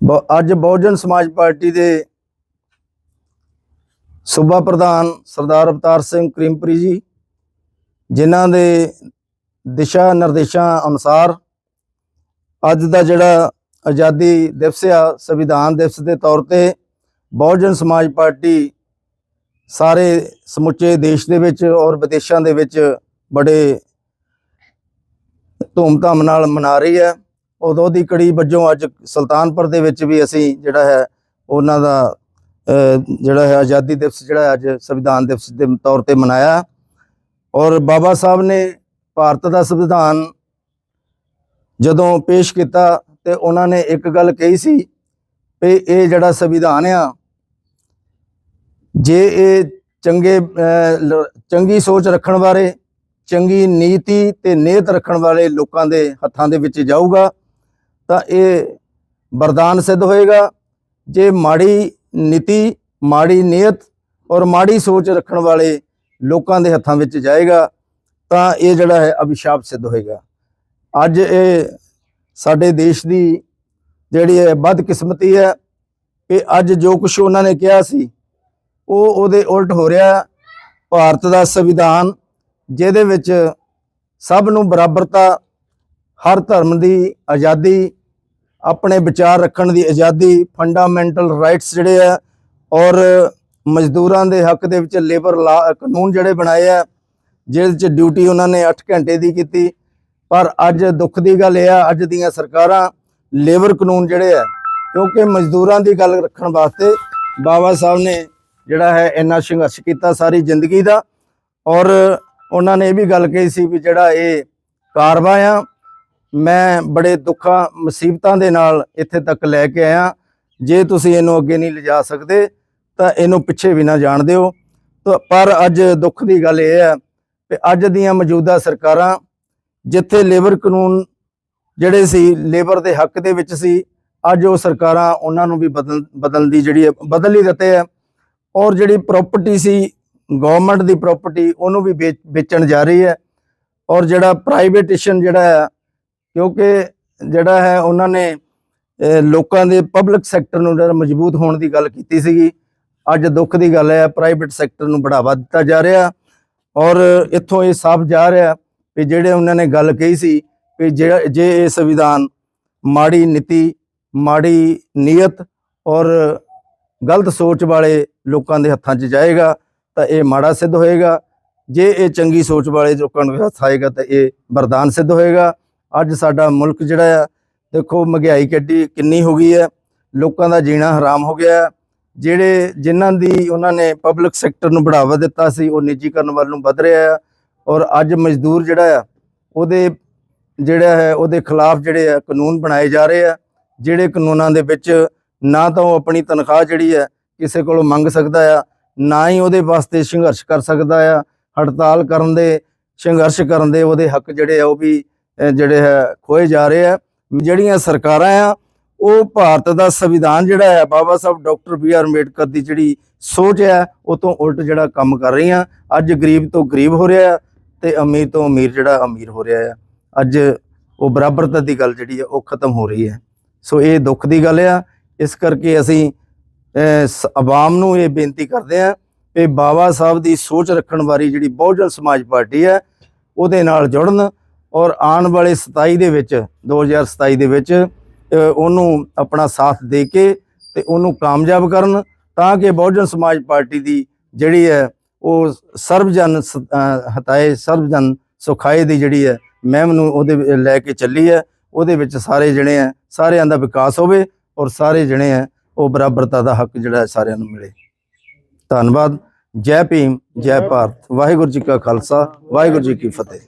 ਬ- ਅੱਜ ਬਹੁਜਨ ਸਮਾਜ ਪਾਰਟੀ ਦੇ ਸੂਬਾ ਪ੍ਰਧਾਨ ਸਰਦਾਰ ਅਵਤਾਰ ਸਿੰਘ ਕਰੀਮਪੁਰੀ ਜੀ, ਜਿਨ੍ਹਾਂ ਦੇ ਦਿਸ਼ਾ ਨਿਰਦੇਸ਼ਾਂ ਅਨੁਸਾਰ ਅੱਜ ਦਾ ਜਿਹੜਾ ਆਜ਼ਾਦੀ ਦਿਵਸ ਆ, ਸੰਵਿਧਾਨ ਦਿਵਸ ਦੇ ਤੌਰ ਤੇ ਬਹੁਜਨ ਸਮਾਜ ਪਾਰਟੀ ਸਾਰੇ ਸਮੁੱਚੇ ਦੇਸ਼ ਦੇ ਵਿੱਚ ਔਰ ਵਿਦੇਸ਼ਾਂ ਦੇ ਵਿੱਚ ਬੜੇ ਧੂਮਧਾਮ ਨਾਲ ਮਨਾ ਰਹੀ ਹੈ। ਉਦੋਂ ਦੀ ਕੜੀ ਵਜੋਂ ਅੱਜ ਸੁਲਤਾਨਪੁਰ ਦੇ ਵਿੱਚ ਵੀ ਅਸੀਂ ਜਿਹੜਾ ਹੈ ਉਹਨਾਂ ਦਾ ਅਹ, ਜਿਹੜਾ ਹੈ ਆਜ਼ਾਦੀ ਦਿਵਸ ਜਿਹੜਾ ਅੱਜ ਸੰਵਿਧਾਨ ਦਿਵਸ ਦੇ ਤੌਰ ਤੇ ਮਨਾਇਆ। ਔਰ ਬਾਬਾ ਸਾਹਿਬ ਨੇ ਭਾਰਤ ਦਾ ਸੰਵਿਧਾਨ ਜਦੋਂ ਪੇਸ਼ ਕੀਤਾ ਤੇ ਉਹਨਾਂ ਨੇ ਇੱਕ ਗੱਲ ਕਹੀ ਸੀ ਵੀ ਇਹ ਜਿਹੜਾ ਸੰਵਿਧਾਨ ਆ ਜੇ ਇਹ ਚੰਗੇ ਅਹ, ਚੰਗੀ ਸੋਚ ਰੱਖਣ ਬਾਰੇ ਚੰਗੀ ਨੀਤੀ ਤੇ ਨੇਤ ਰੱਖਣ ਵਾਲੇ ਲੋਕਾਂ ਦੇ ਹੱਥਾਂ ਦੇ ਵਿੱਚ ਜਾਊਗਾ ਤਾਂ ਇਹ ਵਰਦਾਨ ਸਿੱਧ ਹੋਏਗਾ। ਜੇ ਮਾੜੀ ਨੀਤੀ, ਮਾੜੀ ਨੀਅਤ ਔਰ ਮਾੜੀ ਸੋਚ ਰੱਖਣ ਵਾਲੇ ਲੋਕਾਂ ਦੇ ਹੱਥਾਂ ਵਿੱਚ ਜਾਏਗਾ, ਤਾਂ ਇਹ ਜਿਹੜਾ ਹੈ ਅਭਿਸ਼ਾਪ ਸਿੱਧ ਹੋਏਗਾ। ਅੱਜ ਇਹ ਸਾਡੇ ਦੇਸ਼ ਦੀ ਜਿਹੜੀ ਹੈ ਬਦਕਿਸਮਤੀ ਹੈ ਕਿ ਅੱਜ ਜੋ ਕੁਝ ਉਹਨਾਂ ਨੇ ਕਿਹਾ ਸੀ, ਉਹ ਉਹਦੇ ਉਲਟ ਹੋ ਰਿਹਾ। ਭਾਰਤ ਦਾ ਸੰਵਿਧਾਨ, ਜਿਹਦੇ ਵਿੱਚ ਸਭ ਨੂੰ ਬਰਾਬਰਤਾ, ਹਰ ਧਰਮ ਦੀ ਆਜ਼ਾਦੀ ਆਪਣੇ ਵਿਚਾਰ ਰੱਖਣ ਦੀ ਆਜ਼ਾਦੀ ਫੰਡਾਮੈਂਟਲ ਰਾਈਟਸ ਜਿਹੜੇ ਆ, ਔਰ ਮਜ਼ਦੂਰਾਂ ਦੇ ਹੱਕ ਦੇ ਵਿੱਚ ਲੇਬਰ ਲਾ ਕਾਨੂੰਨ ਜਿਹੜੇ ਬਣਾਏ ਆ, ਜਿਹਦੇ ਚ ਡਿਊਟੀ ਉਹਨਾਂ ਨੇ 8 ਘੰਟੇ ਦੀ ਕੀਤੀ। ਪਰ ਅੱਜ ਦੁੱਖ ਦੀ ਗੱਲ ਇਹ ਆ, ਅੱਜ ਦੀਆਂ ਸਰਕਾਰਾਂ ਲੇਬਰ ਕਾਨੂੰਨ ਜਿਹੜੇ ਆ, ਕਿਉਂਕਿ ਮਜ਼ਦੂਰਾਂ ਦੀ ਗੱਲ ਰੱਖਣ ਵਾਸਤੇ ਬਾਬਾ ਸਾਹਿਬ ਨੇ ਜਿਹੜਾ ਹੈ ਇੰਨਾ ਸੰਘਰਸ਼ ਕੀਤਾ ਸਾਰੀ ਜ਼ਿੰਦਗੀ ਦਾ। ਔਰ ਉਹਨਾਂ ਨੇ ਇਹ ਵੀ ਗੱਲ ਕਹੀ ਸੀ ਵੀ ਜਿਹੜਾ ਇਹ ਕਾਰਵਾ ਆ ਮੈਂ ਬੜੇ ਦੁੱਖਾਂ, ਮੁਸੀਬਤਾਂ ਦੇ ਨਾਲ ਇੱਥੇ ਤੱਕ ਲੈ ਕੇ ਆਇਆ। ਜੇ ਤੁਸੀਂ ਇਹਨੂੰ ਅੱਗੇ ਨਹੀਂ ਲਿਜਾ ਸਕਦੇ, ਤਾਂ ਇਹਨੂੰ ਪਿੱਛੇ ਵੀ ਨਾ ਜਾਣ ਦਿਓ। ਤਾਂ ਪਰ ਅੱਜ ਦੁੱਖ ਦੀ ਗੱਲ ਇਹ ਹੈ ਕਿ ਅੱਜ ਦੀਆਂ ਮੌਜੂਦਾ ਸਰਕਾਰਾਂ ਜਿੱਥੇ ਲੇਬਰ ਕਾਨੂੰਨ ਜਿਹੜੇ ਸੀ, ਲੇਬਰ ਦੇ ਹੱਕ ਦੇ ਵਿੱਚ ਸੀ, ਅੱਜ ਉਹ ਸਰਕਾਰਾਂ ਉਹਨਾਂ ਨੂੰ ਵੀ ਬਦਲ ਬਦਲਣ ਦੀ ਜਿਹੜੀ ਹੈ, ਬਦਲ ਹੀ ਦਿੱਤੇ ਹੈ। ਔਰ ਜਿਹੜੀ ਪ੍ਰਾਪਰਟੀ ਸੀ ਗਵਰਨਮੈਂਟ ਦੀ ਪ੍ਰਾਪਰਟੀ ਉਹਨੂੰ ਵੀ ਵੇਚ- ਵੇਚਣ ਜਾ ਰਹੀ ਹੈ। ਔਰ ਜਿਹੜਾ ਪ੍ਰਾਈਵੇਟੇਸ਼ਨ ਜਿਹੜਾ ਹੈ ਕਿਉਂਕਿ ਜਿਹੜਾ ਹੈ ਉਹਨਾਂ ਨੇ ਲੋਕਾਂ ਦੇ ਪਬਲਿਕ ਸੈਕਟਰ ਨੂੰ ਜਿਹੜਾ ਮਜ਼ਬੂਤ ਹੋਣ ਦੀ ਗੱਲ ਕੀਤੀ ਸੀਗੀ। ਅੱਜ ਦੁੱਖ ਦੀ ਗੱਲ ਹੈ ਪ੍ਰਾਈਵੇਟ ਸੈਕਟਰ ਨੂੰ ਬੜਾਵਾ ਦਿੱਤਾ ਜਾ ਰਿਹਾ। ਔਰ ਇੱਥੋਂ ਇਹ ਸਾਫ਼ ਜਾ ਰਿਹਾ ਕਿ ਜਿਹੜੇ ਉਹਨਾਂ ਨੇ ਗੱਲ ਕਹੀ ਸੀ ਕਿ ਜਿਹੜਾ, ਜੇ ਇਹ ਸੰਵਿਧਾਨ ਮਾੜੀ ਨੀਤੀ, ਮਾੜੀ ਨੀਅਤ ਔਰ ਗਲਤ ਸੋਚ ਵਾਲੇ ਲੋਕਾਂ ਦੇ ਹੱਥਾਂ 'ਚ ਜਾਏਗਾ, ਤਾਂ ਇਹ ਮਾੜਾ ਸਿੱਧ ਹੋਏਗਾ। ਜੇ ਇਹ ਚੰਗੀ ਸੋਚ ਵਾਲੇ ਲੋਕਾਂ ਨੂੰ ਹੱਥ ਆਏਗਾ, ਤਾਂ ਇਹ ਵਰਦਾਨ ਸਿੱਧ ਹੋਏਗਾ। ਅੱਜ ਸਾਡਾ ਮੁਲਕ ਜਿਹੜਾ ਆ, ਦੇਖੋ ਮਹਿੰਗਾਈ ਕਿੱਡੀ, ਕਿੰਨੀ ਹੋ ਗਈ ਹੈ। ਲੋਕਾਂ ਦਾ ਜੀਣਾ ਹਰਾਮ ਹੋ ਗਿਆ ਹੈ। ਜਿਹੜੇ ਜਿਨ੍ਹਾਂ ਦੀ ਉਹਨਾਂ ਨੇ ਪਬਲਿਕ ਸੈਕਟਰ ਨੂੰ ਬੜਾਵਾ ਦਿੱਤਾ ਸੀ, ਉਹ ਨਿੱਜੀਕਰਨ ਵੱਲ ਨੂੰ ਵਧ ਰਿਹਾ ਆ। ਔਰ ਅੱਜ ਮਜ਼ਦੂਰ ਜਿਹੜਾ ਆ, ਉਹਦੇ ਜਿਹੜਾ ਹੈ, ਉਹਦੇ ਖਿਲਾਫ ਜਿਹੜੇ ਆ ਕਾਨੂੰਨ ਬਣਾਏ ਜਾ ਰਹੇ ਆ। ਜਿਹੜੇ ਕਾਨੂੰਨਾਂ ਦੇ ਵਿੱਚ ਨਾ ਤਾਂ ਉਹ ਆਪਣੀ ਤਨਖਾਹ ਜਿਹੜੀ ਹੈ, ਕਿਸੇ ਕੋਲੋਂ ਮੰਗ ਸਕਦਾ ਆ, ਨਾ ਹੀ ਉਹਦੇ ਵਾਸਤੇ ਸੰਘਰਸ਼ ਕਰ ਸਕਦਾ ਆ। ਹੜਤਾਲ ਕਰਨ ਦੇ, ਸੰਘਰਸ਼ ਕਰਨ ਦੇ ਉਹਦੇ ਹੱਕ ਜਿਹੜੇ ਆ, ਉਹ ਵੀ ਜਿਹੜੇ ਹੈ, ਖੋਏ ਜਾ ਰਹੇ ਆ। ਜਿਹੜੀਆਂ ਸਰਕਾਰਾਂ ਆ, ਉਹ ਭਾਰਤ ਦਾ ਸੰਵਿਧਾਨ ਜਿਹੜਾ ਹੈ, Baba Sahib doctor B R Ambedkar ਦੀ ਜਿਹੜੀ ਸੋਚ ਹੈ, ਉਹ ਤੋਂ ਉਲਟ ਜਿਹੜਾ ਕੰਮ ਕਰ ਰਹੀਆਂ। ਅੱਜ ਗਰੀਬ ਤੋਂ ਗਰੀਬ ਹੋ ਰਿਹਾ ਹੈ ਤੇ ਅਮੀਰ ਤੋਂ ਅਮੀਰ ਜਿਹੜਾ ਅਮੀਰ ਹੋ ਰਿਹਾ ਹੈ। ਅੱਜ ਉਹ ਬਰਾਬਰਤਾ ਦੀ ਗੱਲ ਜਿਹੜੀ ਹੈ, ਉਹ ਖਤਮ ਹੋ ਰਹੀ ਹੈ। ਸੋ ਇਹ ਦੁੱਖ ਦੀ ਗੱਲ ਆ। ਇਸ ਕਰਕੇ ਅਸੀਂ ਸ- ਆਵਾਮ ਨੂੰ ਇਹ ਬੇਨਤੀ ਕਰਦੇ ਆ ਕਿ ਬਾਬਾ ਸਾਹਿਬ ਦੀ ਸੋਚ ਰੱਖਣ ਵਾਲੀ ਜਿਹੜੀ ਬਹੁਜਨ ਸਮਾਜ ਪਾਰਟੀ ਹੈ, ਉਹਦੇ ਨਾਲ ਜੁੜਨ। ਔਰ ਆਉਣ ਵਾਲੇ 27 ਦੇ ਵਿੱਚ 2027 ਦੇ ਵਿੱਚ ਉਹਨੂੰ ਆਪਣਾ ਸਾਥ ਦੇ ਕੇ ਤੇ ਉਹਨੂੰ ਕਾਮਯਾਬ ਕਰਨ ਤਾਂ ਕਿ ਬਹੁਜਨ ਸਮਾਜ ਪਾਰਟੀ ਦੀ ਜਿਹੜੀ ਹੈ ਉਹ ਸਰਬਜਨ ਸ- ਹਤਾਏ ਸਰਬਜਨ ਸੁਖਾਏ ਦੀ ਜਿਹੜੀ ਹੈ ਮਹਿਮ ਨੂੰ ਉਹਦੇ ਲੈ ਕੇ ਚੱਲੀ ਹੈ। ਉਹਦੇ ਵਿੱਚ ਸਾਰੇ ਜਣੇ ਆ ਸਾਰਿਆਂ ਦਾ ਵਿਕਾਸ ਹੋਵੇ ਔਰ ਸਾਰੇ ਜਣੇ ਆ ਉਹ ਬਰਾਬਰਤਾ ਦਾ ਹੱਕ ਜਿਹੜਾ ਹੈ ਸਾਰਿਆਂ ਨੂੰ ਮਿਲੇ। ਧੰਨਵਾਦ। ਜੈ ਭੀਮ, ਜੈ ਭਾਰਤ। ਵਾਹਿਗੁਰੂ ਜੀ ਕਾ ਖਾਲਸਾ, ਵਾਹਿਗੁਰੂ ਜੀ ਕੀ ਫਤਿਹ।